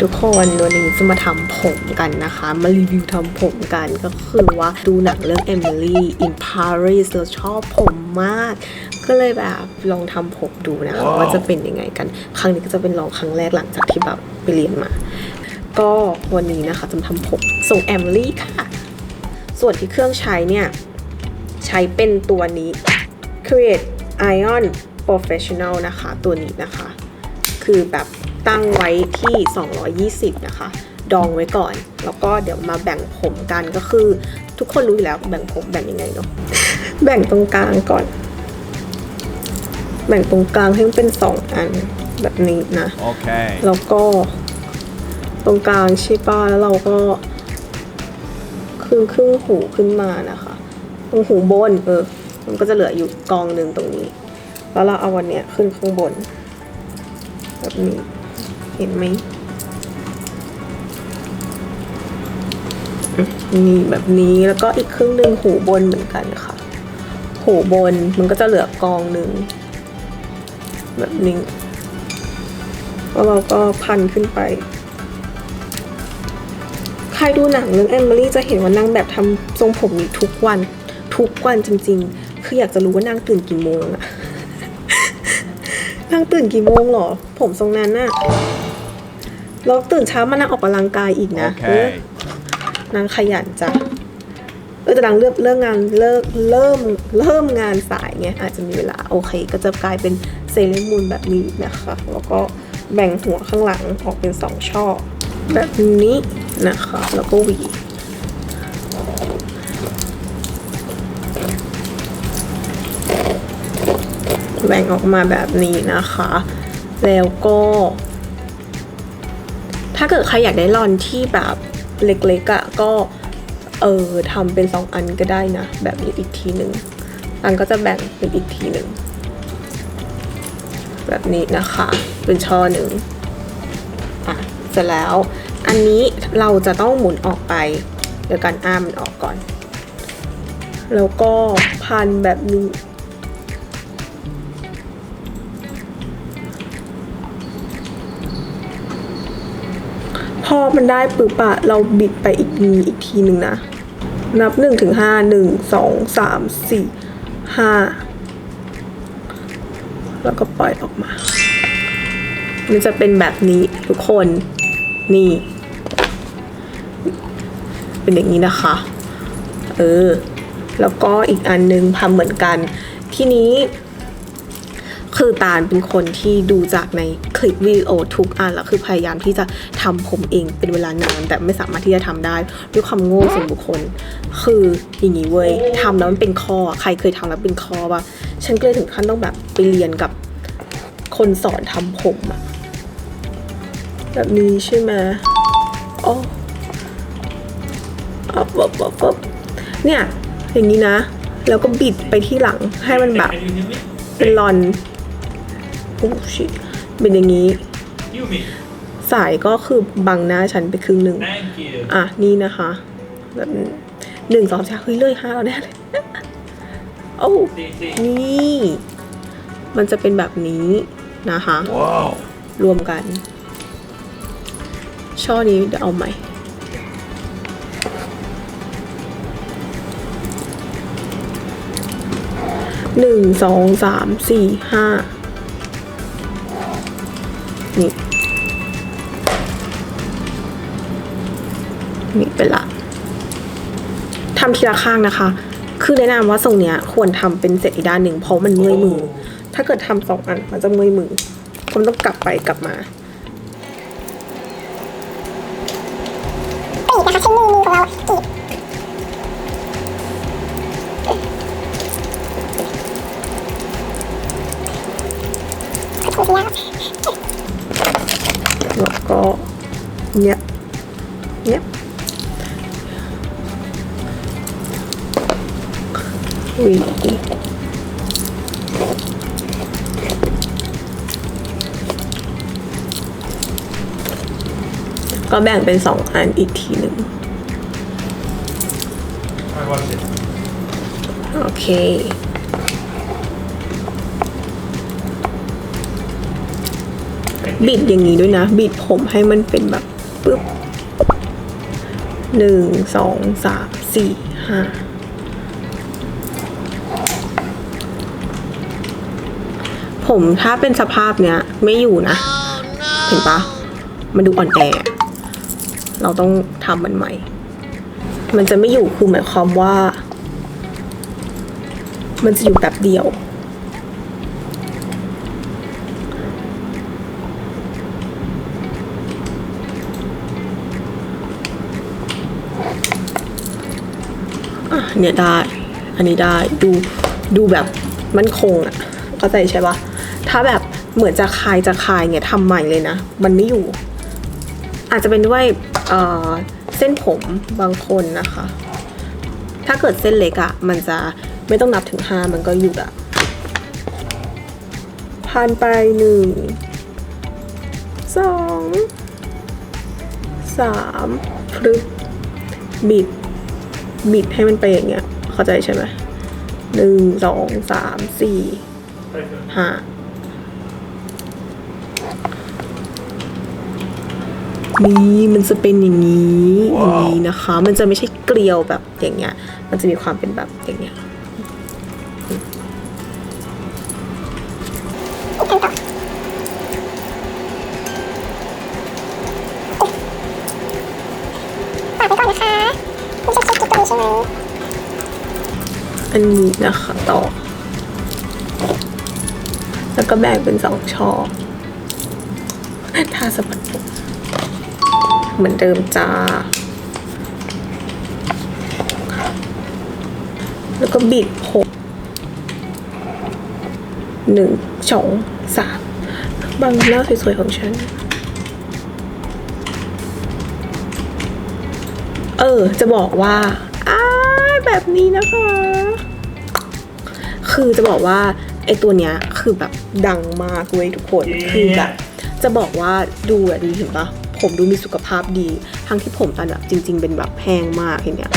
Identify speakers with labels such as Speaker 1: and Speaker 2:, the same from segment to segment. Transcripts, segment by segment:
Speaker 1: วัสดีค่ะทุกคนวันนี้จะมาทำผมกันนะคะ มารีวิวทำผมกันก็คือว่าดูหนังเรื่อง Emily in Paris แล้วชอบผมมาก ก็เลยแบบลองทำผมดูนะคะว่าจะเป็นยังไงกัน ครั้งนี้ก็จะเป็นลองครั้งแรกหลังจากที่แบบไปเรียนมา ก็วันนี้นะคะจะมาทำผมส่ง Emily ค่ะ ส่วนที่เครื่องใช้เนี่ย ใช้เป็นตัวนี้ Create Ion Professional นะคะ ตัวนี้นะคะ คือแบบตั้งไว้ที่ 220 นะคะ ดองไว้ก่อน แล้วก็เดี๋ยวมาแบ่งผมกันก็คือ ทุกคนรู้อยู่แล้วแบ่งผมแบ่งยังไงเนาะแบ่งตรงกลางก่อน แบ่งตรงกลางให้มันเป็นสองอันแบบนี้นะ
Speaker 2: Okay.
Speaker 1: แล้วก็ตรงกลางใช่ป่ะแล้วเราก็ครึ่งครึ่งหูขึ้นมานะคะ ตรงหูบนเออ มันก็จะเหลืออยู่กองหนึ่งตรงนี้ แล้วเราเอาวันเนี้ยขึ้นข้างบน แบบนี้ เห็นไหมนี่แบบนี้แล้วก็อีกครึ่งหนึ่งหูบนเหมือนกันค่ะ หูบนมันก็จะเหลือกองหนึ่งแบบนี้แล้วเราก็พันขึ้นไป ใครดูหนังเรื่องแอนมารีจะเห็นว่านางแบบทำทรงผมนี้ทุกวัน ทุกวันจริง ๆ คืออยากจะรู้ว่านางตื่นกี่โมงอะ นางตื่นกี่โมงหรอ ผมทรงนั้นน่ะแล้วตื่นเช้ามานางออกกำลังกายอีกนะเออ
Speaker 2: Okay.
Speaker 1: นางขยันจ้ะ เออแต่นางเลือกเลิกงานเลิกเริ่มเริ่มงานสายไงอาจจะมีเวลาโอเค ก็จะกลายเป็นเซเลมูนแบบนี้นะคะ แล้วก็แบ่งหัวข้างหลังออกเป็นสองช่อ แบบนี้นะคะ แล้วก็หวี แบ่งออกมาแบบนี้นะคะ แล้วก็ ถ้าเกิดใครอยากได้รอนที่แบบเล็กๆอะ่ะก็เออทำเป็นสองอันก็ได้นะ แบบนี้อีกทีหนึ่งอันก็จะแบ่งเป็นอีกทีหนึ่งแบบนี้นะคะ เป็นช่อหนึ่งอะเสร็จแล้ว อันนี้เราจะต้องหมุนออกไปโดยการอ้ามันออกก่อน แล้วก็พันแบบนี้ อมันได้ปุ๊บอะเราบิดไปอีกนีอีกทีหนึ่งนะ นับหนึ่งถึงห้าหนึ่งสองสามสี่ห้าแล้วก็ปล่อยออกมา มันจะเป็นแบบนี้ทุกคนนี่ เป็นอย่างนี้นะคะ เออ แล้วก็อีกอันนึงทำเหมือนกัน ทีนี้ คือตาลเป็นคนที่ดูจากในคลิปวิดีโอทุกอันแล้วคือพยายามที่จะทำผมเองเป็นเวลานาน แต่ไม่สามารถที่จะทำได้ด้วยความโง่ส่วนบุคคล คืออย่างนี้เว้ยทำแล้วมันเป็นข้อใครเคยทำแล้วเป็นข้อป่ะฉันก็เลยถึงขั้นต้องแบบไปเรียนกับคนสอนทำผมอะแบบนี้ใช่ไหมอ้อ๊บอ๊บอ๊บอ๊บเนี่ยอย่างนี้นะ แล้วก็บิดไปที่หลังให้มันแบบเป็นรอน โอ้ชิเป็นอย่างนี้
Speaker 3: Yumi,
Speaker 1: สายก็คือบังหน้าฉันไปครึ่งหนึ่ง
Speaker 3: thank you.
Speaker 1: อะ นี่นะคะแบบหนึ่งสองสามเฮ้ยเลยห้าแล้วแน่เลยโอ้
Speaker 3: See, see.
Speaker 1: นี่ มันจะเป็นแบบนี้นะคะ
Speaker 2: Whoa.
Speaker 1: รวมกัน ช่อนี้เดี๋ยวเอาใหม่หนึ่งสองสามสี่ห้า นี่นี่เป็นละทำทีละข้างนะคะ คือแนะนำว่าทรงเนี้ยควรทำเป็นเสร็จอีกด้านหนึ่งเพราะมันเมื่อยมือ ถ้าเกิดทำสองอันมันจะเมื่อยมือผมต้องกลับไปกลับมา
Speaker 4: เนี้
Speaker 1: ยเนี้ยหวีก็แบ่งเป็นสองอันอีกทีหนึ่ง
Speaker 3: I want it.
Speaker 1: โอเค บิดอย่างนี้ด้วยนะ บิดผมให้มันเป็นแบบ ปึ๊บหนึ่งสองสามสี่ห้าผมถ้าเป็นสภาพเนี้ย ไม่อยู่นะ เห็นปะมันดูอ่อนแอ เราต้องทำมันใหม่ มันจะไม่อยู่คือหมายความว่า มันจะอยู่แบบเดียว เนี่ยได้ อันนี้ได้ดูดูแบบมันคงอะเข้าใจใช่ปะถ้าแบบเหมือนจะคลายจะคลายเนี่ยทำใหม่เลยนะ มันไม่อยู่ อาจจะเป็นด้วยเอ่อเส้นผมบางคนนะคะ ถ้าเกิดเส้นเล็กอะมันจะไม่ต้องนับถึงห้ามันก็อยู่อะผ่านไปหนึ่งสองสามพลึกบิด บิดให้มันไปอย่างเงี้ย เข้าใจใช่ไหมหนึ่งสองสามสี่
Speaker 3: Very good.
Speaker 1: ห้านี่มันจะเป็นอย่างนี้อย่างนี้นะคะ มันจะไม่ใช่เกลียวแบบอย่างเงี้ย มันจะมีความเป็นแบบอย่างเงี้ย
Speaker 4: นนี้นะคะ ต่
Speaker 1: อ แล้วก็แบ่งเป็นสองช่อทาสะบัดผมเหมือนเดิมจ้า แล้วก็บิดผมหนึ่งสองสามบางหน้าสวยๆของฉัน เออ จะบอกว่าอ้าแบบนี้นะคะ คือจะบอกว่าไอตัวเนี้ยคือแบบดังมากเว้ยทุกคนคือแบบจะบอกว่าดูอะดีเห็นปะผมดูมีสุขภาพดี ทั้งที่ผมตอนแบบจริง ๆ เป็นแบบแห้งมากเห็นเนี้ย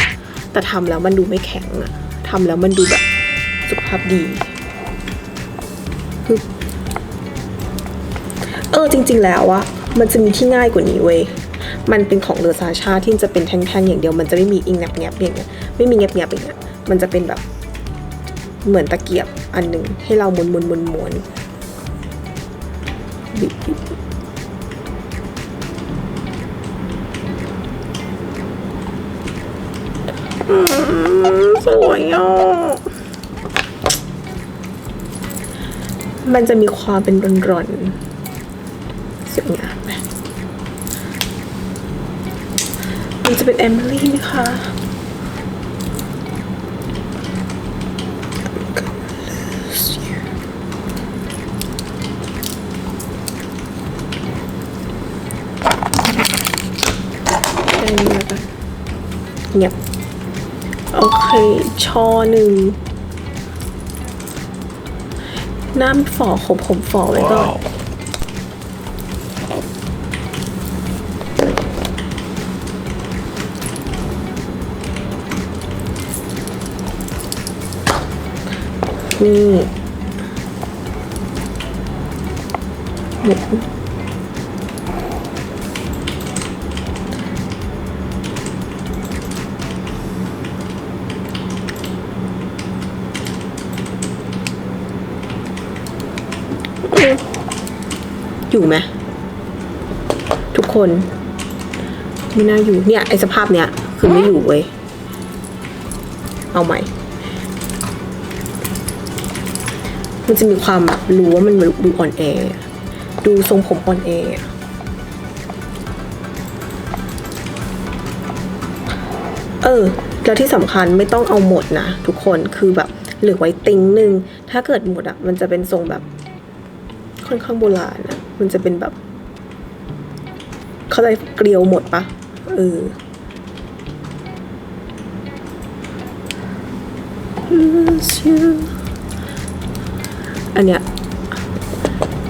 Speaker 1: แต่ทำแล้วมันดูไม่แข็งอะทำแล้วมันดูแบบสุขภาพดีคือเออจริง ๆ แล้วอะมันจะมีที่ง่ายกว่านี้เว้ย มันเป็นของเลอซาชาที่จะเป็นแท่งๆอย่างเดียว มันจะไม่มีอิงแงบๆอย่างเงี้ย ไม่มีแงบๆอย่างเงี้ย มันจะเป็นแบบ เหมือนตะเกียบอันหนึ่งให้เราหม้วนม้วนม้วนม้วนบิดบิดสวยอะมันจะมีความเป็นร่อนๆสวยงามไหมมันจะเป็นเอมิลี่นะคะ แค่นี้แล้วกัน เงียบโอเค ชอหนึ่งน้ำฝ่อขมผมฝ่อไว้ก่อนนี่หมุ อยู่ไหมทุกคนไม่น่าอยู่เนี่ยไอสภาพเนี้ยคือไม่อยู่เว้ยเอาใหม่ มันจะมีความรู้ว่ามันดูอ่อนแอ ดูทรงผมอ่อนแอเออ แล้วที่สำคัญไม่ต้องเอาหมดนะทุกคนคือแบบเหลือไว้ติงหนึ่ง ถ้าเกิดหมดอะ มันจะเป็นทรงแบบค่อนข้างโบราณอะ มันจะเป็นแบบ เข้าใจเกลียวหมดปะเอออันเนี้ย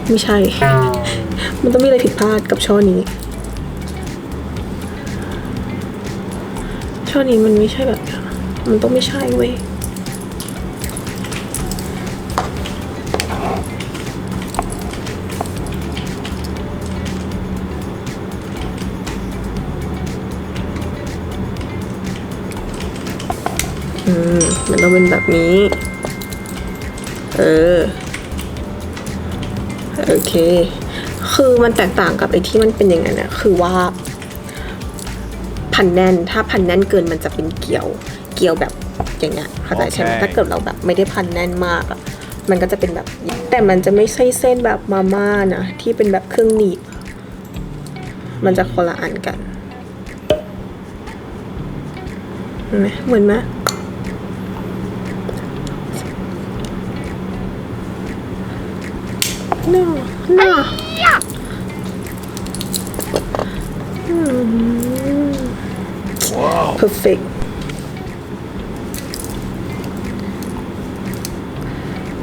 Speaker 1: ไม่ใช่ มันต้องมีอะไรผิดพลาดกับช่อนี้ ช่อนี้มันไม่ใช่แบบ มันต้องไม่ใช่เว้ย อืมมันต้องเป็นแบบนี้ เออ โอเค คือมันแตกต่างกับไอ้ที่มันเป็นอย่างนั้นนะคือว่า พันแน่น ถ้าพันแน่นเกินมันจะเป็นเกลียว เกลียวแบบอย่างเงี้ยเข้าใจใช่ไหม
Speaker 2: โอเค
Speaker 1: ถ้าเกิดเราแบบไม่ได้พันแน่นมากอะมันก็จะเป็นแบบนี้แต่มันจะไม่ใช่เส้นแบบมาม่านะ ที่เป็นแบบเครื่องหนีบ มันจะคนละอันกันเห็นไหมเหมือนไหม น่าน่าอืม perfect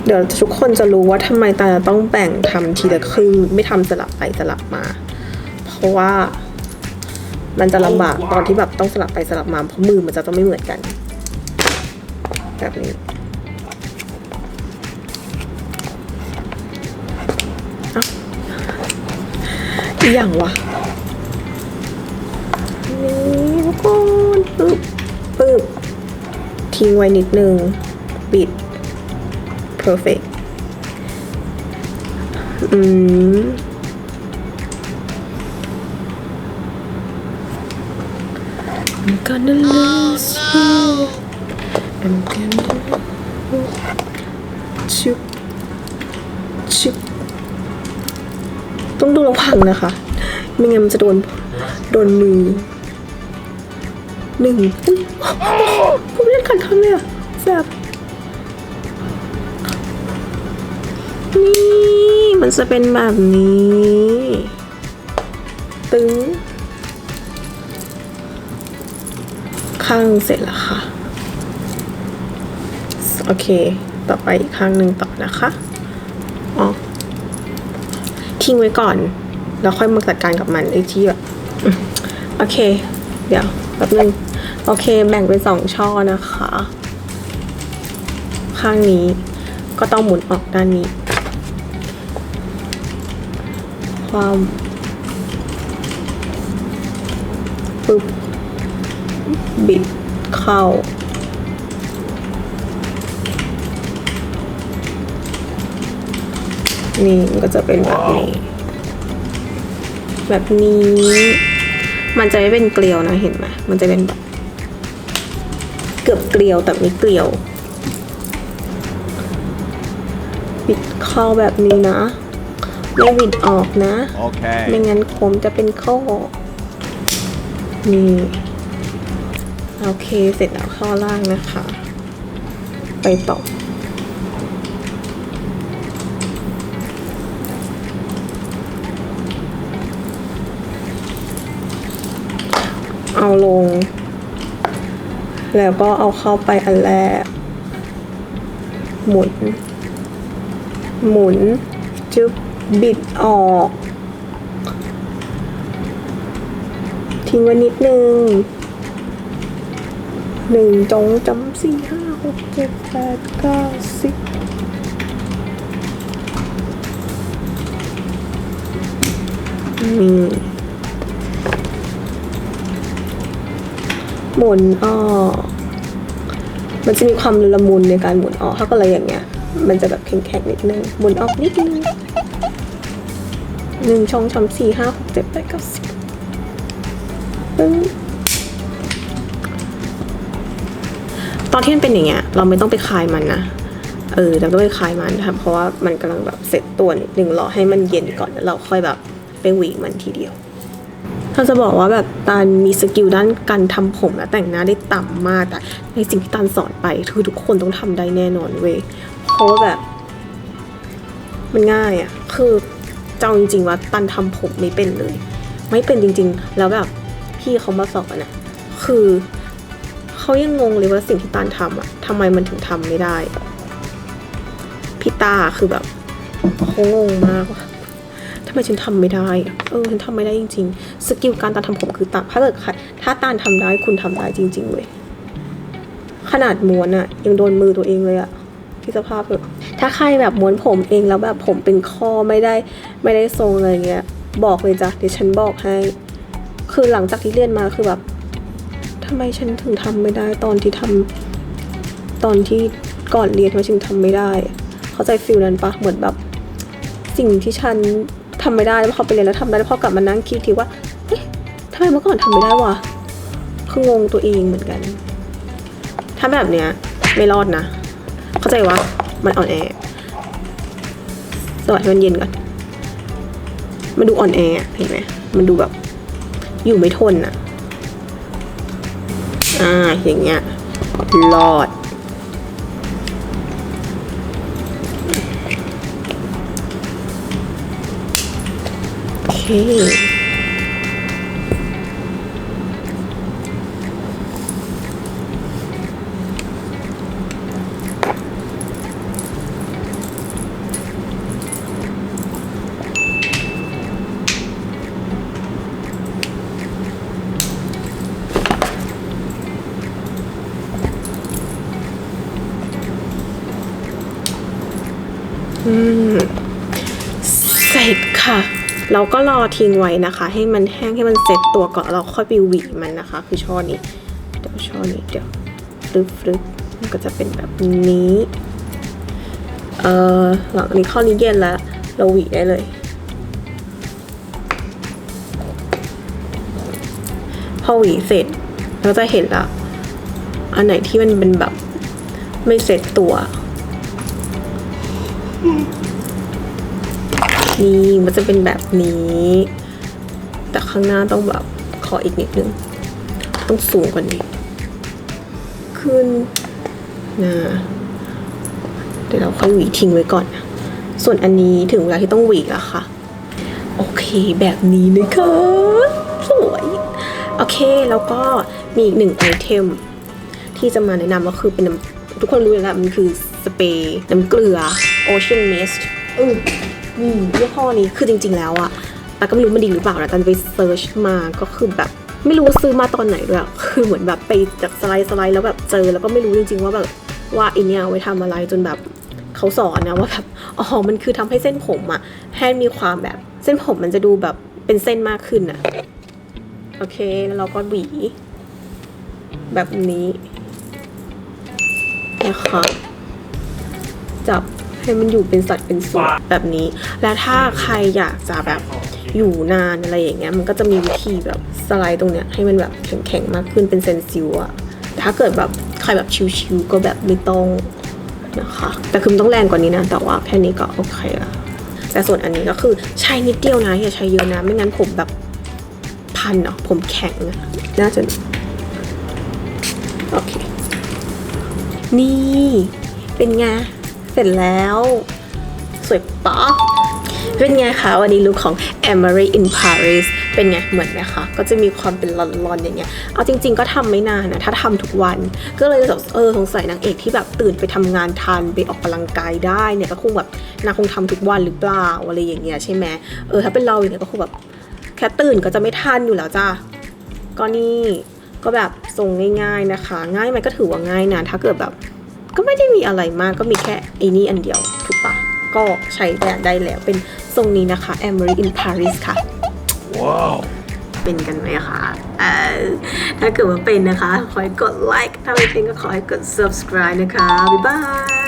Speaker 1: เดี๋ยวทุกคนจะรู้ว่าทำไมตาจะต้องแบ่งทำทีละครึ่งไม่ทำสลับไปสลับมา เพราะว่ามันจะลำบากตอนที่แบบต้องสลับไปสลับมาเพราะมือมันจะต้องไม่เหมือนกัน แบบนี้ อีกอย่างวะนี่ทุกคนปึ๊บปึ๊บทิ้งไว้นิดนึง ปิด perfect อืม I'm gonna lose you. I'm gonna ชุบชุบ ต้องดูระวังนะคะ ไม่งั้นมันจะโดน โดนมือหนึ่งอุ้ยผมเล่นขันคำเลยอะแซบนี่มันจะเป็นแบบนี้ตึงข้างเสร็จแล้วค่ะ โอเค ต่อไปอีกข้างหนึ่งต่อนะคะ ทิ้งไว้ก่อน แล้วค่อยมาจัดการกับมันไอ้ที่แบบโอเค เดี๋ยวแป๊บนึงโอเค แบ่งเป็นสองช่อนะคะ ข้างนี้ก็ต้องหมุนออกด้านนี้ ความปึ๊บบิดเข้า นี่มันก็จะเป็นแบบนี้ แบบนี้ มันจะไม่เป็นเกลียวนะเห็นไหมมันจะเป็นแบบเกือบเกลียวแต่ไม่เกลียวบิดเข้าแบบนี้นะไม่บิดออกนะ
Speaker 2: Okay.
Speaker 1: ไม่งั้นผมจะเป็นข้อนี่โอเคเสร็จแล้วข้อล่างนะคะ ไปต่อ เอาลง แล้วก็เอาเข้าไปอันแรก หมุน หมุน จึ๊บบิดออก ทิ้งไว้นิดนึงหนึ่งจงจำสี่ห้าหกเจ็ดแปดเก้าสิบนี่ หมุนออกมันจะมีความละมุนในการหมุนออกถ้าก็เลยอย่างเงี้ย มันจะแบบแข็งๆนิดนึงหมุนออกนิดนึงหนึ่งช่องชำสี่ห้าหกเจ็ดแปดเก้าสิบปึ้งตอนที่มันเป็นอย่างเงี้ย เราไม่ต้องไปคลายมันนะเออเราต้องไปคลายมันนะครับเพราะว่ามันกำลังแบบเสร็จตัวนิดนึงรอให้มันเย็นก่อนแล้วเราค่อยแบบไปหวีมันทีเดียว เราจะบอกว่าแบบตานมีสกิลด้านการทำผมและแต่งหน้าได้ต่ำมากแต่ในสิ่งที่ตานสอนไปคือทุกคนต้องทำได้แน่นอนเว้ยเพราะว่าแบบ มันง่ายอะ่ะคือเจ้าจริง ๆ ว่าตันทำผมไม่เป็นเลย ไม่เป็นจริง ๆ แล้วแบบพี่เขามาสอนอะคือเขายังงงเลยว่าสิ่งที่ตันทำอะทำไมมันถึงทำไม่ได้พี่ตาคือแบบเขางงมากว่า ทำไมฉันทำไม่ได้ เออฉันทำไม่ได้จริงๆ สกิลการตันทำผมคือตันถ้าเกิดถ้าตานทำได้คุณทำได้จริง ๆเว้ยขนาดม้วนอะยังโดนมือตัวเองเลยอะพี่สภาพแบบถ้าใครแบบม้วนผมเองแล้วแบบผมเป็นข้อไม่ได้ไม่ได้ทรงอะไรเงี้ย บอกเลยจ้ะเดี๋ยวฉันบอกให้ คือหลังจากที่เรียนมาคือแบบทำไมฉันถึงทำไม่ได้ตอนที่ทตอนที่ก่อนเรียนทำไมฉันทำไม่ได้ เข้าใจฟิลนั้นปะเหมือนแบบ สิ่งที่ฉัน ทำไม่ได้แล้วพอไปเรียนแล้วทำได้แล้วพอกลับมานั่งคิดทีว่าเอ๊ะทำไมเมื่อก่อนทำไม่ได้วะคืองงตัวเองเหมือนกัน ถ้าแบบเนี้ยไม่รอดนะ เข้าใจว่ามันอ่อนแอสวัสดีมันเย็นก่อนมันดูอ่อนแอเห็นไหมมันดูแบบ อยู่ไม่ทนอะ อ่าอย่างเงี้ยรอด เสร็จค่ะ เราก็รอทิ้งไว้นะคะ ให้มันแห้งให้มันเซ็ตตัวก่อนเราค่อยไปหวีมันนะคะ คือช่อนี้เดี๋ยวช่อนี้เดี๋ยวฟลึบฟึบมันก็จะเป็นแบบนี้เอ่อหลังนี้ข้อนี้เย็นแล้ว เราหวีได้เลย พอหวีเสร็จเราจะเห็นละอันไหนที่มันเป็นแบบไม่เซ็ตตัว นี่มันจะเป็นแบบนี้ แต่ข้างหน้าต้องแบบขออีกนิดนึง ต้องสูงกว่านี้ ขึ้นนะเดี๋ยวเราค่อยหวีทิ้งไว้ก่อนนะส่วนอันนี้ถึงเวลาที่ต้องหวีแล้วค่ะ โอเคแบบนี้นะคะสวย โอเคแล้วก็มีอีกหนึ่งไอเทมที่จะมาแนะนำก็คือเป็นน้ำทุกคนรู้แล้วมันคือสเปรย์น้ำเกลือ Ocean Mist อือ นี่ยี่ห้อนี้คือจริง ๆ แล้วอะแต่ก็ไม่รู้มันดีหรือเปล่านะตอนไปเซิร์ชมาก็คือแบบไม่รู้ว่าซื้อมาตอนไหนด้วยคือเหมือนแบบไปจากสไลด์สไลด์แล้วแบบเจอแล้วก็ไม่รู้จริง ๆ ว่าแบบว่าไอเนี้ยเอาไว้ทำอะไรจนแบบเขาสอนนะว่าแบบอ๋อมันคือทำให้เส้นผมอะให้มีความแบบเส้นผมมันจะดูแบบเป็นเส้นมากขึ้นอะโอเคแล้วเราก็หวี แบบนี้นะคะจับ ให้มันอยู่เป็นสัดเป็นส่วนแบบนี้ แล้วถ้าใครอยากจะแบบอยู่นานอะไรอย่างเงี้ยมันก็จะมีวิธีแบบสไลด์ตรงเนี้ยให้มันแบบแข็งๆมากขึ้นเป็นเซนซิลอะถ้าเกิดแบบใครแบบชิวๆก็แบบไม่ต้องนะคะแต่คือมันต้องแรงกว่านี้นะ แต่ว่าแค่นี้ก็โอเคละแต่ส่วนอันนี้ก็คือใช้นิดเดียวนะอย่าใช้เยอะนะ ไม่งั้นผมแบบพันเนาะผมแข็งอะน่าจะโอเค นี่เป็นไง เสร็จแล้ว สวยปะเป็นไงคะ วันนี้ลุคของ Emery in Paris เป็นไง เหมือนไหมคะ ก็จะมีความเป็นลอนๆอย่างเงี้ย เอาจริง ๆ ก็ทำไม่นานนะ ถ้าทำทุกวัน ก็เลยแบบเออสงสัยนางเอกที่แบบตื่นไปทำงานทันไปออกกำลังกายได้เนี่ยก็คงแบบนางคงทำทุกวันหรือเปล่าอะไรอย่างเงี้ยใช่ไหมเออถ้าเป็นเราอย่างเงี้ยก็คงแบบแค่ตื่นก็จะไม่ทันอยู่แล้วจ้าก็นี่ก็แบบทรงง่าย ๆนะคะ ง่ายไหมก็ถือว่าง่ายนะถ้าเกิดแบบ ก็ไม่ได้มีอะไรมากก็มีแค่ไอ้นี่อันเดียวถูกปะก็ใช้แบบได้แล้วเป็นทรงนี้นะคะ Emery in Paris ค่ะ
Speaker 3: Wow.
Speaker 1: เป็นกันไหมคะเอ่อถ้าเกิดว่าเป็นนะคะ ขอให้กดไลค์ถ้าไม่เป็นก็ขอให้กด subscribe นะคะ บ๊ายบาย